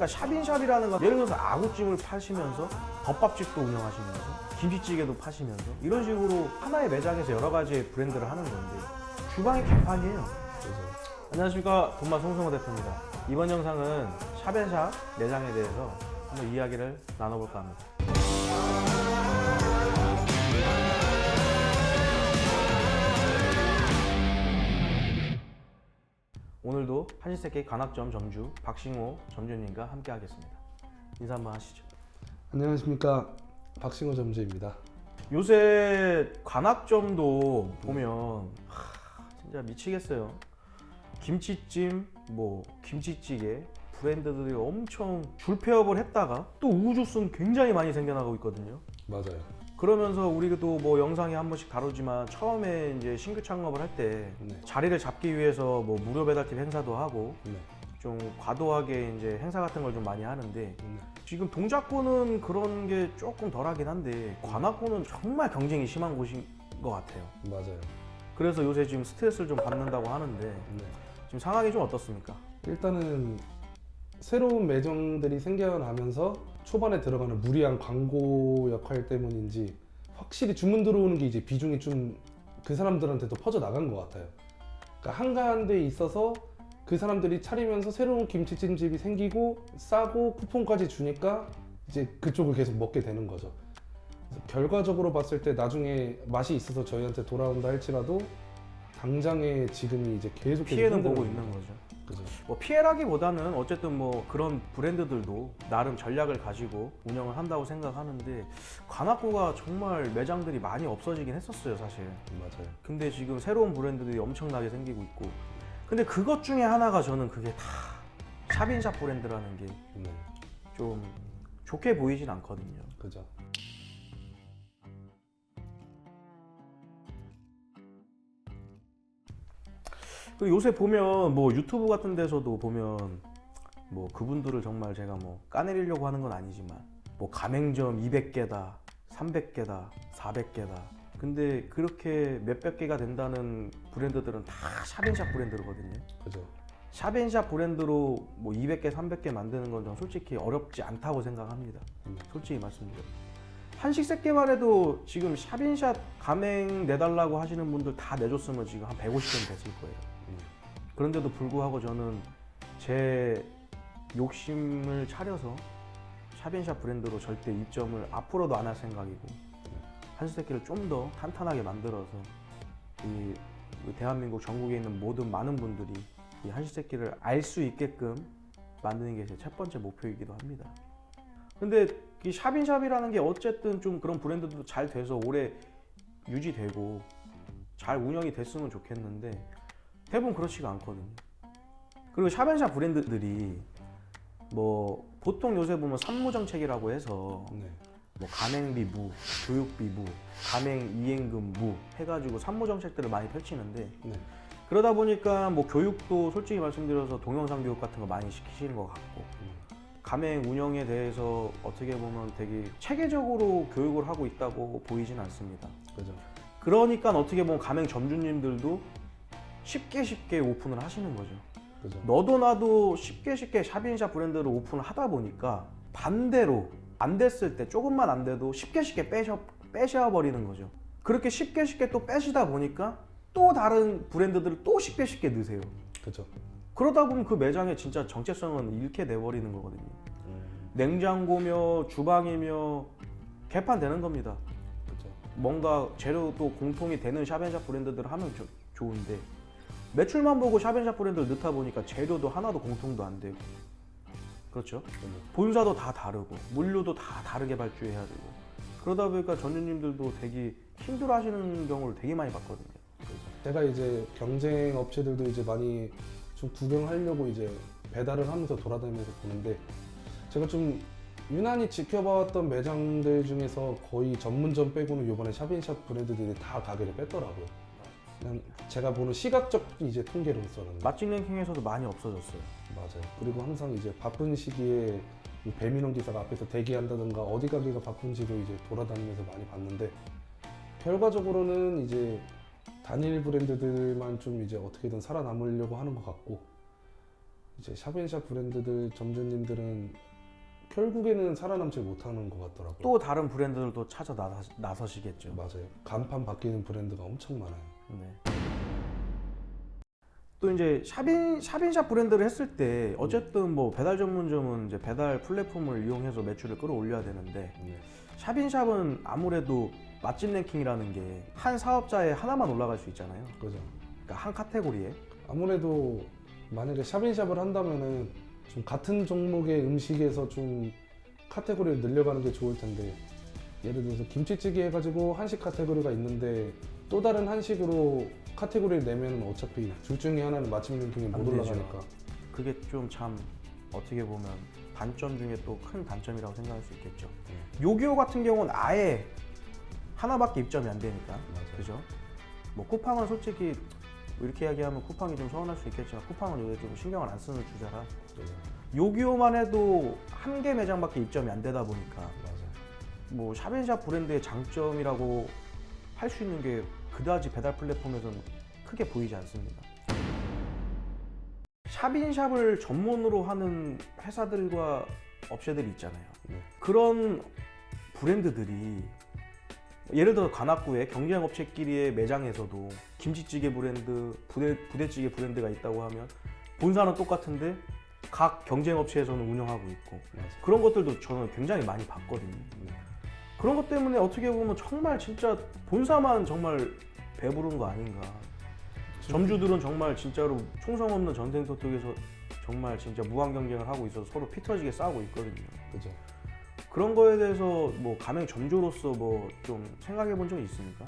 그러니까 샵인샵이라는 건 예를 들어서 아구찜을 파시면서 덮밥집도 운영하시면서 김치찌개도 파시면서 이런 식으로 하나의 매장에서 여러 가지의 브랜드를 하는 건데 주방이 개판이에요. 그래서 안녕하십니까 돈맛 송승호 대표입니다. 이번 영상은 샵앤샵 매장에 대해서 한번 이야기를 나눠볼까 합니다. 오늘도 한시세끼 관악점 점주 박싱호 점주님과 함께 하겠습니다. 인사 한번 하시죠. 안녕하십니까 박싱호 점주입니다. 요새 관악점도 보면 하, 진짜 미치겠어요. 김치찜, 뭐 김치찌개 브랜드들이 엄청 줄폐업을 했다가 또 우후죽순 굉장히 많이 생겨나고 있거든요. 맞아요. 그러면서 우리도 뭐 영상에 한 번씩 다루지만 처음에 이제 신규 창업을 할 때 네. 자리를 잡기 위해서 뭐 무료 배달팁 행사도 하고 네. 좀 과도하게 이제 행사 같은 걸 좀 많이 하는데 네. 지금 동작구는 그런 게 조금 덜하긴 한데 관악구는 정말 경쟁이 심한 곳인 것 같아요. 맞아요. 그래서 요새 지금 스트레스를 좀 받는다고 하는데 네. 지금 상황이 좀 어떻습니까? 일단은 새로운 매장들이 생겨나면서 초반에 들어가는 무리한 광고 역할 때문인지 확실히 주문 들어오는 게 이제 비중이 좀 그 사람들한테도 퍼져 나간 것 같아요. 그러니까 한가한데 있어서 그 사람들이 차리면서 새로운 김치찜집이 생기고 싸고 쿠폰까지 주니까 이제 그쪽을 계속 먹게 되는 거죠. 결과적으로 봤을 때 나중에 맛이 있어서 저희한테 돌아온다 할지라도 당장에 지금이 이제 계속 피해는 보고 있는 거죠. 그죠. 뭐 피해라기보다는 어쨌든 뭐 그런 브랜드들도 나름 전략을 가지고 운영을 한다고 생각하는데 관악구가 정말 매장들이 많이 없어지긴 했었어요, 사실. 맞아요. 근데 지금 새로운 브랜드들이 엄청나게 생기고 있고. 근데 그것 중에 하나가 저는 그게 다 샵인샵 브랜드라는 게 네, 좀 좋게 보이진 않거든요. 그죠. 그리고 요새 보면 뭐 유튜브 같은 데서도 보면 뭐 그분들을 정말 제가 뭐 까내리려고 하는 건 아니지만 뭐 가맹점 200개다, 300개다, 400개다. 근데 그렇게 몇백 개가 된다는 브랜드들은 다 샵인샵 브랜드거든요. 그죠. 샵앤샵 브랜드로 뭐 200개, 300개 만드는 건 저는 솔직히 어렵지 않다고 생각합니다. 음. 솔직히 말씀드려요. 한식 새끼만 해도 지금 샵인샵 가맹 내달라고 하시는 분들 다 내줬으면 지금 한 150점 됐을 거예요. 음. 그런데도 불구하고 저는 제 욕심을 차려서 샵인샵 브랜드로 절대 입점을 앞으로도 안 할 생각이고 한식 새끼를 좀 더 탄탄하게 만들어서 이 대한민국 전국에 있는 모든 많은 분들이 이 한식 새끼를 알 수 있게끔 만드는 게 제 첫 번째 목표이기도 합니다. 근데 이 샵인샵이라는 게 어쨌든 좀 그런 브랜드도 잘 돼서 오래 유지되고 잘 운영이 됐으면 좋겠는데 대부분 그렇지가 않거든요. 그리고 샵앤샵 브랜드들이 뭐 보통 요새 보면 산무 정책이라고 해서 네. 뭐 가맹비 무, 교육비 무, 가맹 이행금 무 해가지고 산무 정책들을 많이 펼치는데 네. 그러다 보니까 뭐 교육도 솔직히 말씀드려서 동영상 교육 같은 거 많이 시키시는 것 같고 가맹 운영에 대해서 어떻게 보면 되게 체계적으로 교육을 하고 있다고 보이진 않습니다. 그죠. 그러니까 어떻게 보면 가맹 점주님들도 쉽게 쉽게 오픈을 하시는 거죠. 그죠. 너도 나도 쉽게 쉽게 샵인샵 브랜드를 오픈을 하다 보니까 반대로 안 됐을 때 조금만 안 돼도 쉽게 쉽게 빼셔 빼셔 버리는 거죠. 그렇게 쉽게 쉽게 또 빼시다 보니까 또 다른 브랜드들을 또 쉽게 쉽게 넣으세요. 그죠. 그러다 보면 그 매장의 진짜 정체성은 잃게 돼 버리는 거거든요. 음. 냉장고며 주방이며 개판되는 겁니다. 그죠. 뭔가 재료도 공통이 되는 샵앤샵 브랜드들을 하면 조- 좋은데 매출만 보고 샵앤샵 브랜드를 넣다 보니까 재료도 하나도 공통도 안 되고 그렇죠? 본사도 다 다르고 물류도 다 다르게 발주해야 되고 그러다 보니까 전주님들도 되게 힘들어 하시는 경우를 되게 많이 봤거든요. 제가 이제 경쟁 업체들도 이제 많이 좀 구경하려고 이제 배달을 하면서 돌아다니면서 보는데 제가 좀 유난히 지켜봤던 매장들 중에서 거의 전문점 빼고는 이번에 샵인샵 브랜드들이 다 가게를 뺐더라고요. 그냥 제가 보는 시각적 이제 통계로서는 맛집 랭킹에서도 많이 없어졌어요. 맞아요. 그리고 항상 이제 바쁜 시기에 이 배민원 기사가 앞에서 대기한다든가 어디 가기가 바쁜지도 이제 돌아다니면서 많이 봤는데 결과적으로는 이제 단일 브랜드들만 좀 이제 어떻게든 살아남으려고 하는 것 같고 이제 샵앤샵 브랜드들 점주님들은 결국에는 살아남지 못하는 것 같더라고요. 또 다른 브랜드들도 찾아 나서, 나서 시겠죠. 맞아요. 간판 바뀌는 브랜드가 엄청 많아요. 네. 또 이제 샵인 샵인샵 브랜드를 했을 때 어쨌든 뭐 배달 전문점은 이제 배달 플랫폼을 이용해서 매출을 끌어올려야 되는데 샵인샵은 아무래도 맛집 랭킹이라는 게 한 사업자에 하나만 올라갈 수 있잖아요. 그죠. 그러니까 한 카테고리에 아무래도 만약에 샵인샵을 한다면은 좀 같은 종목의 음식에서 좀 카테고리를 늘려가는 게 좋을 텐데 예를 들어서 김치찌개 해가지고 한식 카테고리가 있는데 또 다른 한식으로 카테고리를 내면 어차피 둘 중에 하나는 맛집 랭킹에 못 안 되죠. 올라가니까 그게 좀 참 어떻게 보면 단점 중에 또 큰 단점이라고 생각할 수 있겠죠. 요기요 같은 경우는 아예 하나밖에 입점이 안 되니까 맞아요. 그죠? 뭐 쿠팡은 솔직히 뭐 이렇게 이야기하면 쿠팡이 좀 서운할 수 있겠지만 쿠팡은 요새 좀 신경을 안 쓰는 주자라 그죠. 요기요만 해도 한 개 매장밖에 입점이 안 되다 보니까. 뭐 샵앤샵 브랜드의 장점이라고 할 수 있는 게 그다지 배달 플랫폼에서는 크게 보이지 않습니다. 샵인샵을 전문으로 하는 회사들과 업체들이 있잖아요. 네. 그런 브랜드들이 예를 들어 관악구에 경쟁 업체끼리의 매장에서도 김치찌개 브랜드, 부대, 부대찌개 브랜드가 있다고 하면 본사는 똑같은데 각 경쟁 업체에서는 운영하고 있고 맞아요. 그런 것들도 저는 굉장히 많이 봤거든요. 네. 그런 것 때문에 어떻게 보면 정말 진짜 본사만 정말 배부른 거 아닌가. 점주들은 정말 진짜로 총성 없는 전쟁터 속에서 정말 진짜 무한 경쟁을 하고 있어서 서로 피터지게 싸우고 있거든요. 그죠. 그런 거에 대해서 뭐 가맹 점주로서 뭐 좀 생각해 본 적이 있습니까?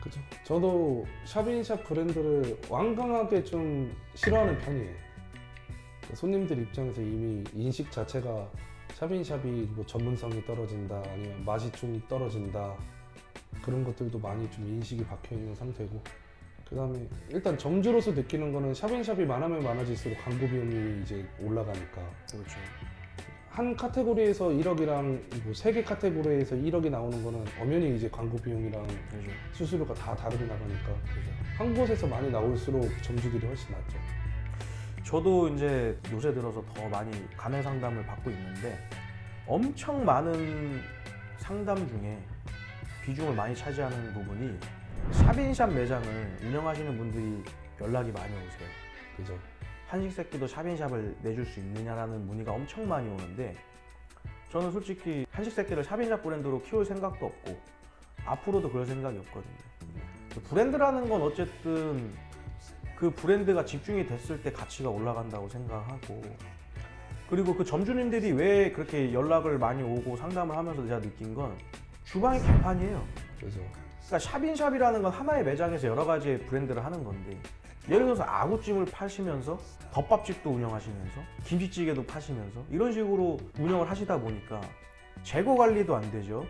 그죠. 저도 샵인샵 브랜드를 완강하게 좀 싫어하는 편이에요. 손님들 입장에서 이미 인식 자체가 샵인샵이 뭐 전문성이 떨어진다, 아니면 맛이 좀 떨어진다 그런 것들도 많이 좀 인식이 박혀 있는 상태고. 그다음에 일단 점주로서 느끼는 거는 샵인샵이 많으면 많아질수록 광고 비용이 이제 올라가니까 그렇죠. 한 카테고리에서 1억이랑 뭐 세 개 카테고리에서 1억이 나오는 거는 엄연히 이제 광고 비용이랑 그렇죠. 수수료가 다 다르게 나가니까 그렇죠. 한 곳에서 많이 나올수록 점주들이 훨씬 낫죠. 저도 이제 요새 들어서 더 많이 가맹 상담을 받고 있는데 엄청 많은 상담 중에 비중을 많이 차지하는 부분이 샵인샵 매장을 운영하시는 분들이 연락이 많이 오세요. 그죠? 한식 새끼도 샵인샵을 내줄 수 있느냐라는 문의가 엄청 많이 오는데 저는 솔직히 한식 새끼를 샵인샵 브랜드로 키울 생각도 없고 앞으로도 그럴 생각이 없거든요. 그 브랜드라는 건 어쨌든 그 브랜드가 집중이 됐을 때 가치가 올라간다고 생각하고 그리고 그 점주님들이 왜 그렇게 연락을 많이 오고 상담을 하면서 제가 느낀 건 주방이 개판이에요. 그죠? 그러니까 샵인샵이라는 건 하나의 매장에서 여러 가지의 브랜드를 하는 건데 예를 들어서 아구찜을 파시면서 덮밥집도 운영하시면서 김치찌개도 파시면서 이런 식으로 운영을 하시다 보니까 재고 관리도 안 되죠.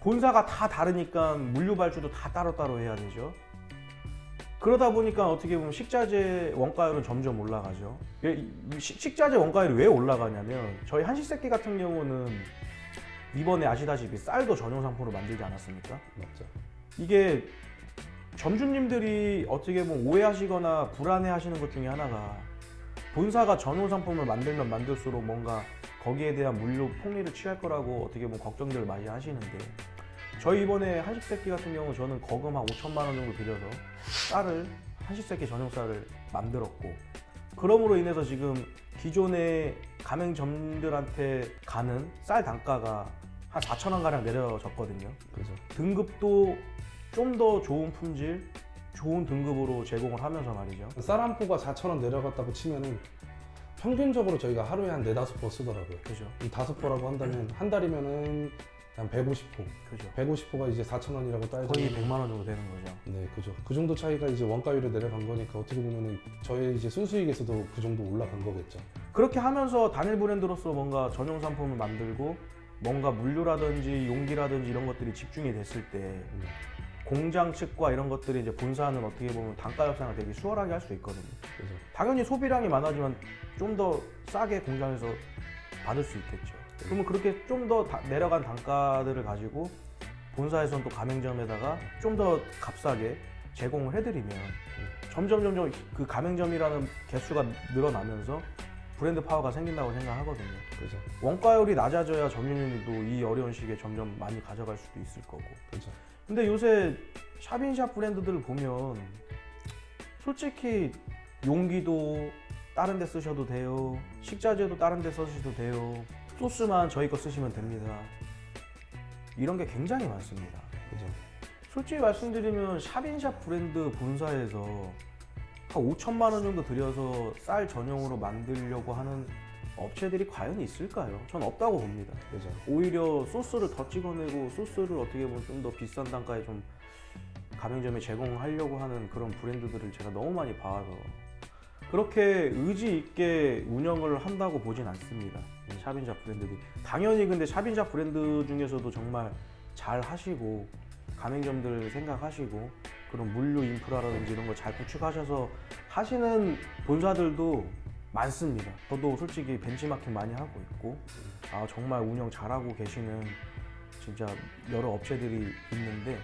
본사가 다 다르니까 물류 발주도 다 따로따로 해야 되죠. 그러다 보니까 어떻게 보면 식자재 원가율은 점점 올라가죠. 예, 식자재 원가율이 왜 올라가냐면 저희 한식새끼 같은 경우는 이번에 아시다시피 쌀도 전용 상품으로 만들지 않았습니까? 맞죠? 이게 점주님들이 어떻게 보면 오해하시거나 불안해하시는 것 중에 하나가 본사가 전용 상품을 만들면 만들수록 뭔가 거기에 대한 물류 폭리를 취할 거라고 어떻게 보면 걱정들을 많이 하시는데 저희 이번에 한식새끼 같은 경우 저는 거금 한 5천만 원 정도 들여서 쌀을 한식새끼 전용 쌀을 만들었고 그럼으로 인해서 지금 기존의 가맹점들한테 가는 쌀 단가가 한 4천 원 가량 내려졌거든요. 그죠? 등급도 좀 더 좋은 품질, 좋은 등급으로 제공을 하면서 말이죠. 쌀한 포가 4천 원 내려갔다고 치면은 평균적으로 저희가 하루에 한 네다섯 포 쓰더라고요. 그죠? 이 다섯 포라고 한다면 한 달이면은 한 150포. 그죠. 150포가 이제 4천 원이라고 따지면 거의 100만 원 정도 되는 거죠. 네, 그죠. 그 정도 차이가 이제 원가율에 내려간 거니까 어떻게 보면은 저희 이제 순수익에서도 그 정도 올라간 거겠죠. 그렇게 하면서 단일 브랜드로서 뭔가 전용 상품을 만들고 뭔가 물류라든지 용기라든지 이런 것들이 집중이 됐을 때 음, 공장 측과 이런 것들이 이제 본사는 어떻게 보면 단가 협상을 되게 수월하게 할 수 있거든요. 그죠. 당연히 소비량이 많아지면 좀더 싸게 공장에서 받을 수 있겠죠. 그러면 그렇게 좀 더 내려간 단가들을 가지고 본사에서는 또 가맹점에다가 좀 더 값싸게 제공을 해드리면 점점 점점 그 가맹점이라는 개수가 늘어나면서 브랜드 파워가 생긴다고 생각하거든요. 그죠. 원가율이 낮아져야 점유율도 이 어려운 시기에 점점 많이 가져갈 수도 있을 거고. 그죠. 근데 요새 샵인샵 브랜드들을 보면 솔직히 용기도 다른 데 쓰셔도 돼요. 식자재도 다른 데 쓰셔도 돼요. 소스만 저희 거 쓰시면 됩니다. 이런 게 굉장히 많습니다. 그죠. 솔직히 말씀드리면 샵인샵 브랜드 본사에서 한 5천만 원 정도 들여서 쌀 전용으로 만들려고 하는 업체들이 과연 있을까요? 전 없다고 봅니다. 그죠. 오히려 소스를 더 찍어내고 소스를 어떻게 보면 좀 더 비싼 단가에 좀 가맹점에 제공하려고 하는 그런 브랜드들을 제가 너무 많이 봐서 그렇게 의지 있게 운영을 한다고 보진 않습니다. 샵인샵 브랜드들이 당연히 근데 샵인샵 브랜드 중에서도 정말 잘 하시고 가맹점들 생각하시고 그런 물류 인프라라든지 이런 걸 잘 구축하셔서 하시는 본사들도 많습니다. 저도 솔직히 벤치마킹 많이 하고 있고 아 정말 운영 잘하고 계시는 진짜 여러 업체들이 있는데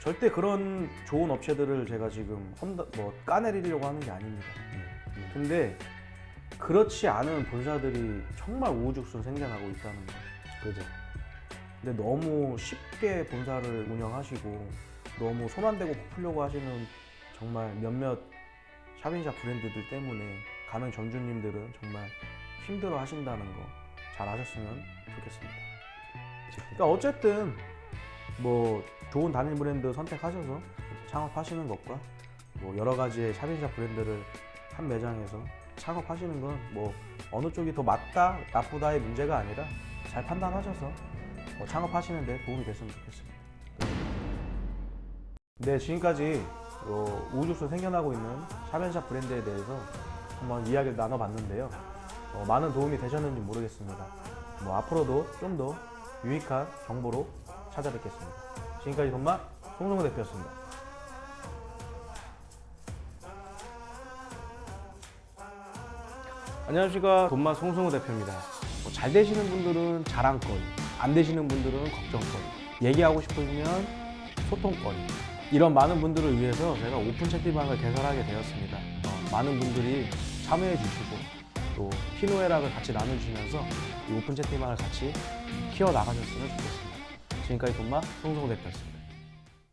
절대 그런 좋은 업체들을 제가 지금 험다, 뭐 까내리려고 하는 게 아닙니다. 근데 그렇지 않은 본사들이 정말 우후죽순 생겨나고 있다는 거. 그죠. 근데 너무 쉽게 본사를 운영하시고 너무 손 안 대고 부풀려고 하시는 정말 몇몇 샵인샵 브랜드들 때문에 가맹 점주님들은 정말 힘들어 하신다는 거 잘 아셨으면 좋겠습니다. 그러니까 어쨌든 뭐 좋은 단일 브랜드 선택하셔서 창업하시는 것과 뭐 여러 가지의 샵인샵 브랜드를 한 매장에서 창업하시는 건 뭐 어느 쪽이 더 맞다 나쁘다의 문제가 아니라 잘 판단하셔서 뭐 창업하시는데 도움이 됐으면 좋겠습니다. 네, 지금까지 어, 우후죽순 생겨나고 있는 샵앤샵 브랜드에 대해서 한번 이야기를 나눠봤는데요. 어, 많은 도움이 되셨는지 모르겠습니다. 뭐 앞으로도 좀 더 유익한 정보로 찾아뵙겠습니다. 지금까지 돈마 송성호 대표였습니다. 안녕하십니까 돈마 송성호 대표입니다. 뭐 잘 되시는 분들은 자랑거리, 안 되시는 분들은 걱정거리, 얘기하고 싶으면 소통거리. 이런 많은 분들을 위해서 제가 오픈 채팅방을 개설하게 되었습니다. 어, 많은 분들이 참여해 주시고 또 희노애락을 같이 나눠주시면서 이 오픈 채팅방을 같이 키워 나가셨으면 좋겠습니다. 지금까지 돈마 송성호 대표였습니다.